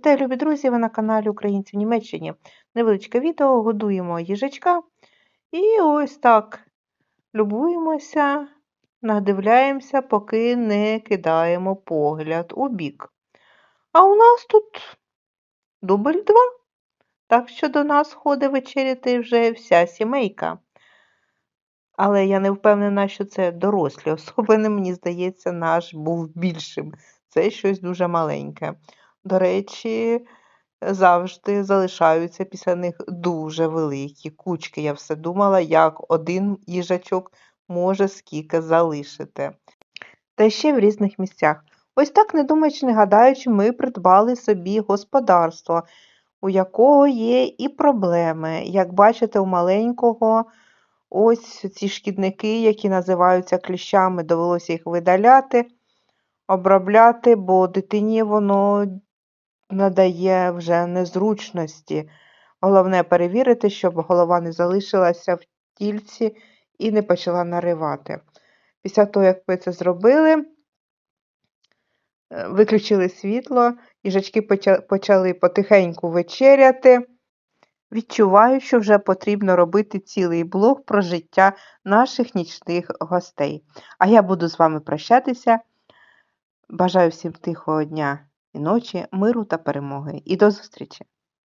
Вітаю, любі друзі! Ви на каналі Українці в Німеччині. Невеличке відео, годуємо їжачка. І ось так любуємося, надивляємося, поки не кидаємо погляд у бік. А у нас тут дубль два. Так що до нас ходить вечеряти вже вся сімейка. Але я не впевнена, що це дорослі особини, мені здається, наш був більшим. Це щось дуже маленьке. До речі, завжди залишаються після них дуже великі кучки. Я все думала, як один їжачок може скільки залишити. Та ще в різних місцях. Ось так, не думаючи, не гадаючи, ми придбали собі господарство, у якого є і проблеми. Як бачите, у маленького ось ці шкідники, які називаються кліщами, довелося їх видаляти, обробляти, бо дитині воно надає вже незручності. Головне перевірити, щоб голова не залишилася в тільці і не почала наривати. Після того, як ми це зробили, е, виключили світло, їжачки почали потихеньку вечеряти. Відчуваю, що вже потрібно робити цілий блог про життя наших нічних гостей. А я буду з вами прощатися. Бажаю всім тихого дня і ночі, миру та перемоги. І до зустрічі!